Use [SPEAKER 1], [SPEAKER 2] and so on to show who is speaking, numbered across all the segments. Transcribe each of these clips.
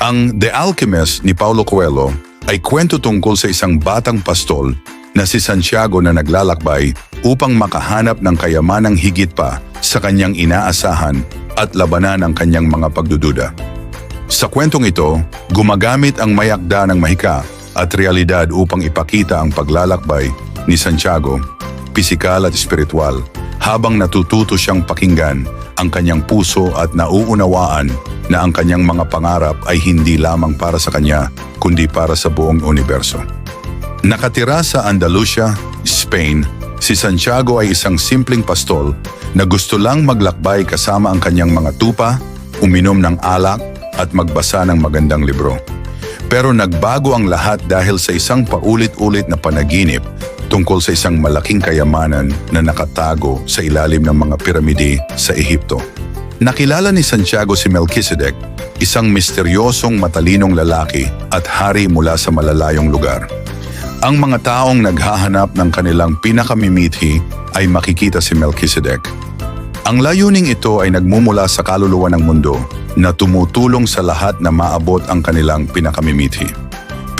[SPEAKER 1] Ang The Alchemist ni Paulo Coelho ay kwento tungkol sa isang batang pastol na si Santiago na naglalakbay upang makahanap ng kayamanang higit pa sa kanyang inaasahan at labanan ang kanyang mga pagdududa. Sa kwentong ito, gumagamit ang mayakda ng mahika at realidad upang ipakita ang paglalakbay ni Santiago, pisikal at espiritual, habang natututo siyang pakinggan ang kanyang puso at nauunawaan na ang kanyang mga pangarap ay hindi lamang para sa kanya, kundi para sa buong universo. Nakatira sa Andalusia, Spain, si Santiago ay isang simpleng pastol na gusto lang maglakbay kasama ang kanyang mga tupa, uminom ng alak at magbasa ng magandang libro. Pero nagbago ang lahat dahil sa isang paulit-ulit na panaginip tungkol sa isang malaking kayamanan na nakatago sa ilalim ng mga piramide sa Ehipto. Nakilala ni Santiago si Melchizedek, isang misteryosong matalinong lalaki at hari mula sa malalayong lugar. Ang mga taong naghahanap ng kanilang pinakamimithi ay makikita si Melchizedek. Ang layuning ito ay nagmumula sa kaluluwa ng mundo na tumutulong sa lahat na maabot ang kanilang pinakamimithi.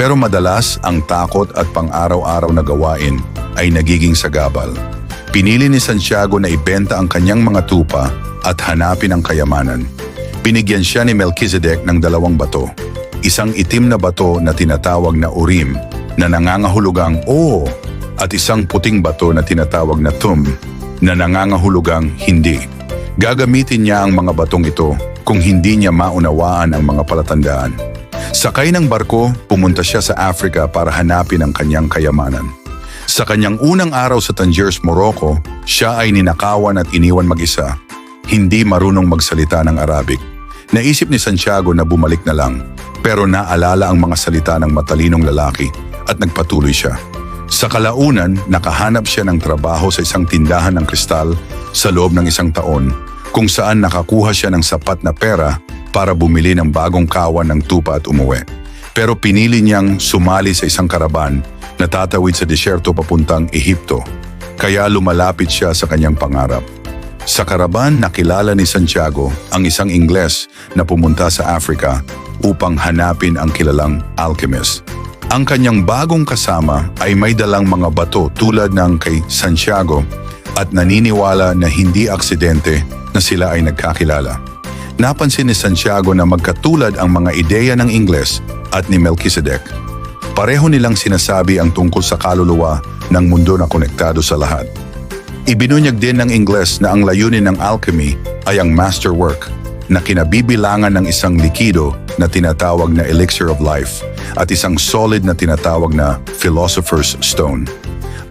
[SPEAKER 1] Pero madalas ang takot at pang-araw-araw na gawain ay nagiging sagabal. Pinili ni Santiago na ibenta ang kanyang mga tupa at hanapin ang kayamanan. Binigyan siya ni Melchizedek ng dalawang bato. Isang itim na bato na tinatawag na Urim na nangangahulugang Oo at isang puting bato na tinatawag na Tum na nangangahulugang Hindi. Gagamitin niya ang mga batong ito kung hindi niya maunawaan ang mga palatandaan. Sakay ng barko, pumunta siya sa Africa para hanapin ang kanyang kayamanan. Sa kanyang unang araw sa Tangiers, Morocco, siya ay ninakawan at iniwan mag-isa. Hindi marunong magsalita ng Arabic. Naisip ni Santiago na bumalik na lang, pero naalala ang mga salita ng matalinong lalaki at nagpatuloy siya. Sa kalaunan, nakahanap siya ng trabaho sa isang tindahan ng kristal sa loob ng isang taon kung saan nakakuha siya ng sapat na pera para bumili ng bagong kawan ng tupa at umuwi. Pero pinili niyang sumali sa isang karaban na tatawid sa disyerto papuntang Ehipto, kaya lumalapit siya sa kanyang pangarap. Sa karaban, nakilala ni Santiago ang isang Ingles na pumunta sa Africa upang hanapin ang kilalang alchemist. Ang kanyang bagong kasama ay may dalang mga bato tulad ng kay Santiago at naniniwala na hindi aksidente na sila ay nagkakilala. Napansin ni Santiago na magkatulad ang mga ideya ng Ingles at ni Melchizedek. Pareho nilang sinasabi ang tungkol sa kaluluwa ng mundo na konektado sa lahat. Ibinunyag din ng Ingles na ang layunin ng alchemy ay ang masterwork na kinabibilangan ng isang likido na tinatawag na elixir of life at isang solid na tinatawag na philosopher's stone.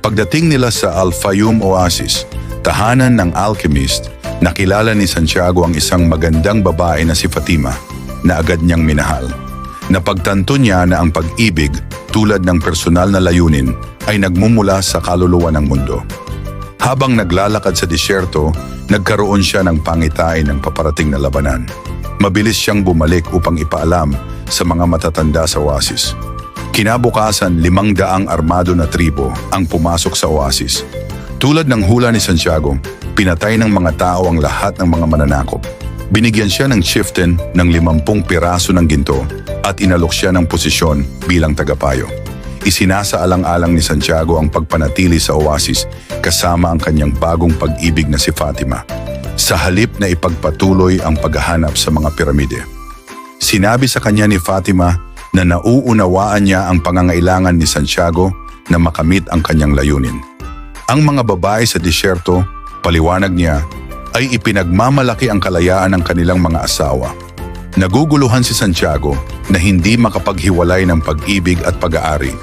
[SPEAKER 1] Pagdating nila sa Al-Fayum Oasis, tahanan ng alchemist, nakilala ni Santiago ang isang magandang babae na si Fatima na agad niyang minahal. Napagtanto niya na ang pag-ibig tulad ng personal na layunin ay nagmumula sa kaluluwa ng mundo. Habang naglalakad sa disyerto, nagkaroon siya ng pangitain ng paparating na labanan. Mabilis siyang bumalik upang ipaalam sa mga matatanda sa oasis. Kinabukasan, limang daang armado na tribo ang pumasok sa oasis. Tulad ng hula ni Santiago, pinatay ng mga tao ang lahat ng mga mananakop. Binigyan siya ng chieftain ng limampung piraso ng ginto at inalok siya ng posisyon bilang tagapayo. Isinasaalang-alang ni Santiago ang pagpanatili sa oasis kasama ang kanyang bagong pag-ibig na si Fatima. Sa halip na ipagpatuloy ang paghahanap sa mga piramide. Sinabi sa kanya ni Fatima na nauunawaan niya ang pangangailangan ni Santiago na makamit ang kanyang layunin. Ang mga babae sa disyerto, paliwanag niya, ay ipinagmamalaki ang kalayaan ng kanilang mga asawa. Naguguluhan si Santiago na hindi makapaghiwalay ng pag-ibig at pag-aari.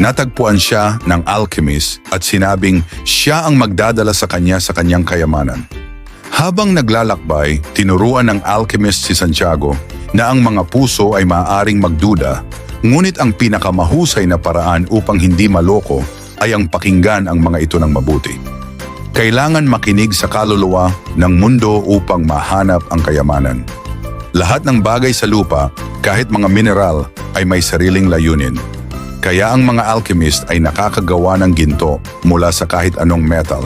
[SPEAKER 1] Natagpuan siya ng alchemist at sinabing siya ang magdadala sa kanya sa kanyang kayamanan. Habang naglalakbay, tinuruan ng alchemist si Santiago na ang mga puso ay maaaring magduda, ngunit ang pinakamahusay na paraan upang hindi maloko ay ang pakinggan ang mga ito ng mabuti. Kailangan makinig sa kaluluwa ng mundo upang mahanap ang kayamanan. Lahat ng bagay sa lupa, kahit mga mineral, ay may sariling layunin. Kaya ang mga alchemist ay nakakagawa ng ginto mula sa kahit anong metal.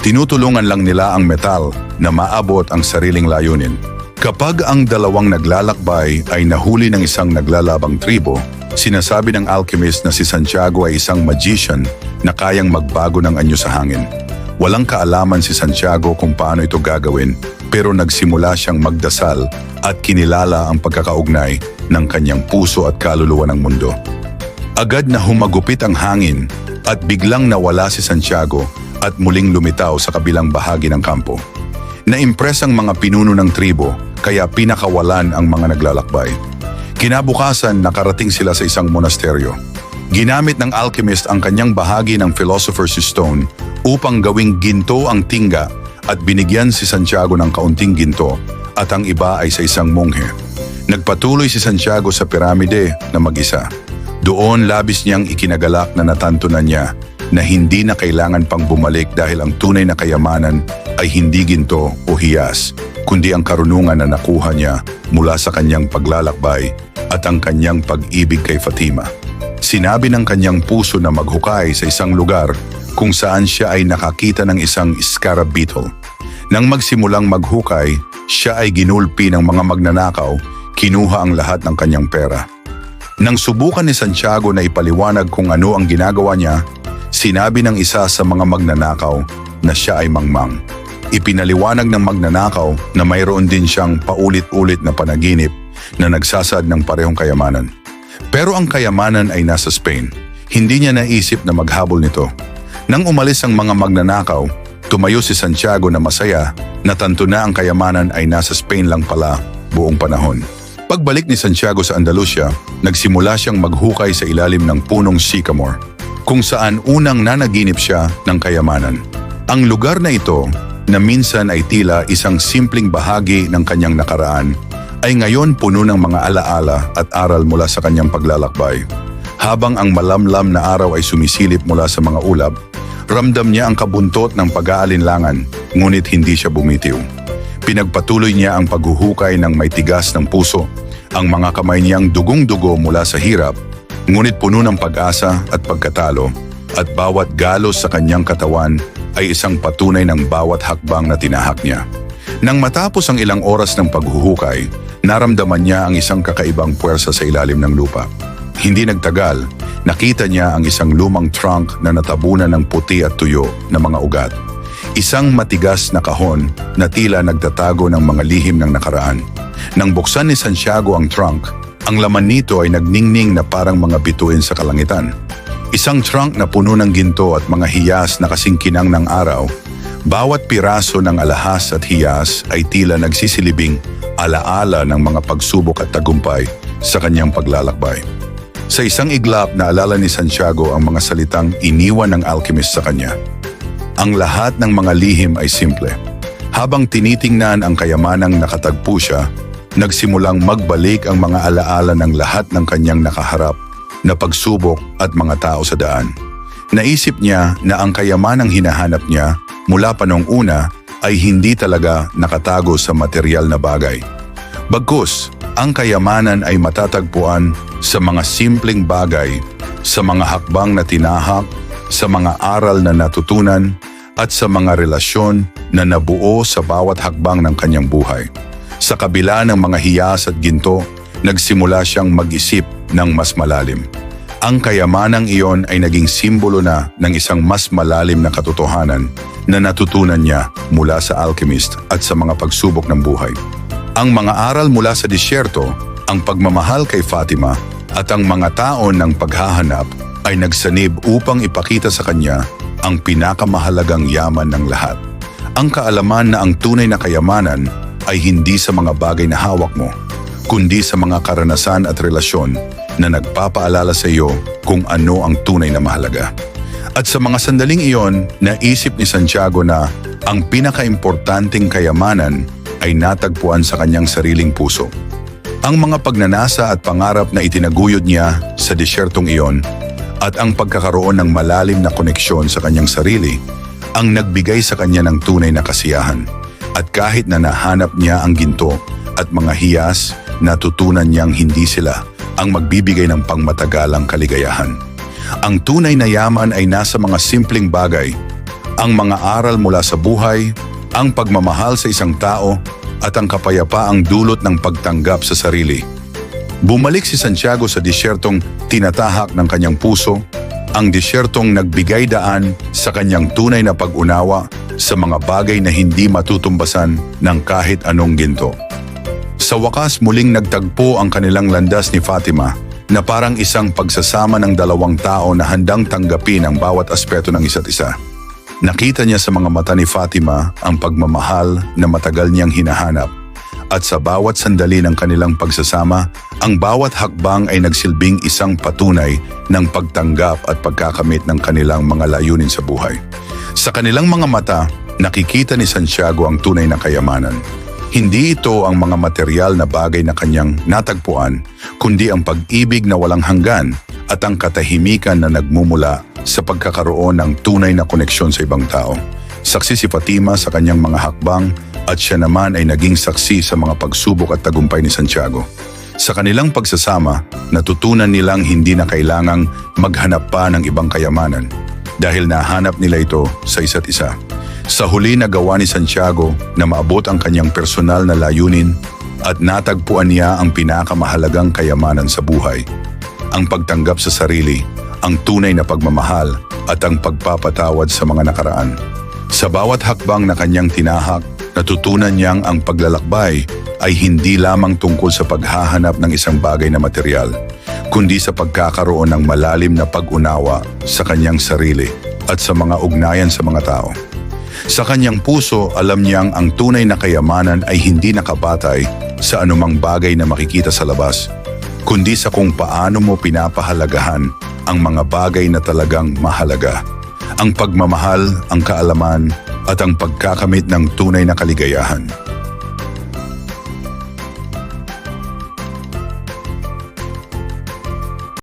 [SPEAKER 1] Tinutulungan lang nila ang metal na maabot ang sariling layunin. Kapag ang dalawang naglalakbay ay nahuli ng isang naglalabang tribo, sinasabi ng alchemist na si Santiago ay isang magician na kayang magbago ng anyo sa hangin. Walang kaalaman si Santiago kung paano ito gagawin pero nagsimula siyang magdasal at kinilala ang pagkakaugnay ng kanyang puso at kaluluwa ng mundo. Agad na humagupit ang hangin at biglang nawala si Santiago at muling lumitaw sa kabilang bahagi ng kampo. Naimpress ang mga pinuno ng tribo kaya pinakawalan ang mga naglalakbay. Kinabukasan nakarating sila sa isang monasteryo. Ginamit ng alchemist ang kanyang bahagi ng Philosopher's Stone upang gawing ginto ang tingga at binigyan si Santiago ng kaunting ginto at ang iba ay sa isang monghe. Nagpatuloy si Santiago sa piramide na mag-isa. Doon labis niyang ikinagalak na natantunan niya na hindi na kailangan pang bumalik dahil ang tunay na kayamanan ay hindi ginto o hiyas, kundi ang karunungan na nakuha niya mula sa kanyang paglalakbay at ang kanyang pag-ibig kay Fatima. Sinabi ng kanyang puso na maghukay sa isang lugar kung saan siya ay nakakita ng isang scarab beetle. Nang magsimulang maghukay, siya ay ginulpi ng mga magnanakaw, kinuha ang lahat ng kanyang pera. Nang subukan ni Santiago na ipaliwanag kung ano ang ginagawa niya, sinabi ng isa sa mga magnanakaw na siya ay mangmang. Ipinaliwanag ng magnanakaw na mayroon din siyang paulit-ulit na panaginip na nagsasad ng parehong kayamanan. Pero ang kayamanan ay nasa Spain. Hindi niya naisip na maghabol nito. Nang umalis ang mga magnanakaw, tumayo si Santiago na masaya na tanto na ang kayamanan ay nasa Spain lang pala buong panahon. Pagbalik ni Santiago sa Andalusia, nagsimula siyang maghukay sa ilalim ng punong sycamore, kung saan unang nanaginip siya ng kayamanan. Ang lugar na ito, na minsan ay tila isang simpleng bahagi ng kanyang nakaraan, ay ngayon puno ng mga alaala at aral mula sa kanyang paglalakbay. Habang ang malamlam na araw ay sumisilip mula sa mga ulap, ramdam niya ang kabuntot ng pag-aalinlangan, ngunit hindi siya bumitiw. Pinagpatuloy niya ang paghuhukay ng may tigas ng puso, ang mga kamay niyang dugong-dugo mula sa hirap, ngunit puno ng pag-asa at pagkatalo, at bawat galos sa kanyang katawan ay isang patunay ng bawat hakbang na tinahak niya. Nang matapos ang ilang oras ng paghuhukay, naramdaman niya ang isang kakaibang puwersa sa ilalim ng lupa. Hindi nagtagal, nakita niya ang isang lumang trunk na natabunan ng puti at tuyo na mga ugat. Isang matigas na kahon na tila nagtatago ng mga lihim ng nakaraan. Nang buksan ni Santiago ang trunk, ang laman nito ay nagningning na parang mga bituin sa kalangitan. Isang trunk na puno ng ginto at mga hiyas na kasingkinang ng araw. Bawat piraso ng alahas at hiyas ay tila nagsisilibing alaala ng mga pagsubok at tagumpay sa kanyang paglalakbay. Sa isang iglap naalala ni Santiago ang mga salitang iniwan ng alchemist sa kanya. Ang lahat ng mga lihim ay simple. Habang tinitingnan ang kayamanang nakatagpo siya, nagsimulang magbalik ang mga alaala ng lahat ng kanyang nakaharap na pagsubok at mga tao sa daan. Naisip niya na ang kayamanang hinahanap niya mula pa noong una ay hindi talaga nakatago sa material na bagay. Bagkus, ang kayamanan ay matatagpuan sa mga simpleng bagay, sa mga hakbang na tinahak, sa mga aral na natutunan, at sa mga relasyon na nabuo sa bawat hakbang ng kanyang buhay. Sa kabila ng mga hiyas at ginto, nagsimula siyang mag-isip ng mas malalim. Ang kayamanang iyon ay naging simbolo na ng isang mas malalim na katotohanan na natutunan niya mula sa alchemist at sa mga pagsubok ng buhay. Ang mga aral mula sa disyerto, ang pagmamahal kay Fatima at ang mga taon ng paghahanap ay nagsanib upang ipakita sa kanya ang pinakamahalagang yaman ng lahat. Ang kaalaman na ang tunay na kayamanan ay hindi sa mga bagay na hawak mo, kundi sa mga karanasan at relasyon na nagpapaalala sa iyo kung ano ang tunay na mahalaga. At sa mga sandaling iyon, naisip ni Santiago na ang pinakaimportanteng kayamanan ay natagpuan sa kanyang sariling puso. Ang mga pagnanasa at pangarap na itinaguyod niya sa disyertong iyon at ang pagkakaroon ng malalim na koneksyon sa kanyang sarili ang nagbigay sa kanya ng tunay na kasiyahan. At kahit na nahanap niya ang ginto at mga hiyas, natutunan niyang hindi sila ang magbibigay ng pangmatagalang kaligayahan. Ang tunay na yaman ay nasa mga simpleng bagay, ang mga aral mula sa buhay, ang pagmamahal sa isang tao, at ang kapayapaang dulot ng pagtanggap sa sarili. Bumalik si Santiago sa disyertong tinatahak ng kanyang puso, ang disyertong nagbigay daan sa kanyang tunay na pag-unawa sa mga bagay na hindi matutumbasan ng kahit anong ginto. Sa wakas muling nagtagpo ang kanilang landas ni Fatima na parang isang pagsasama ng dalawang tao na handang tanggapin ang bawat aspeto ng isa't isa. Nakita niya sa mga mata ni Fatima ang pagmamahal na matagal niyang hinahanap at sa bawat sandali ng kanilang pagsasama, ang bawat hakbang ay nagsilbing isang patunay ng pagtanggap at pagkakamit ng kanilang mga layunin sa buhay. Sa kanilang mga mata, nakikita ni Santiago ang tunay na kayamanan. Hindi ito ang mga material na bagay na kanyang natagpuan, kundi ang pag-ibig na walang hanggan at ang katahimikan na nagmumula sa pagkakaroon ng tunay na koneksyon sa ibang tao. Saksi si Fatima sa kanyang mga hakbang at siya naman ay naging saksi sa mga pagsubok at tagumpay ni Santiago. Sa kanilang pagsasama, natutunan nilang hindi na kailangang maghanap pa ng ibang kayamanan dahil nahanap nila ito sa isa't isa. Sa huli nagawa ni Santiago na maabot ang kanyang personal na layunin at natagpuan niya ang pinakamahalagang kayamanan sa buhay. Ang pagtanggap sa sarili, ang tunay na pagmamahal at ang pagpapatawad sa mga nakaraan. Sa bawat hakbang na kanyang tinahak, natutunan niyang ang paglalakbay ay hindi lamang tungkol sa paghahanap ng isang bagay na material, kundi sa pagkakaroon ng malalim na pag-unawa sa kanyang sarili at sa mga ugnayan sa mga tao. Sa kanyang puso, alam niyang ang tunay na kayamanan ay hindi nakabatay sa anumang bagay na makikita sa labas, kundi sa kung paano mo pinapahalagahan ang mga bagay na talagang mahalaga. Ang pagmamahal, ang kaalaman, at ang pagkakamit ng tunay na kaligayahan.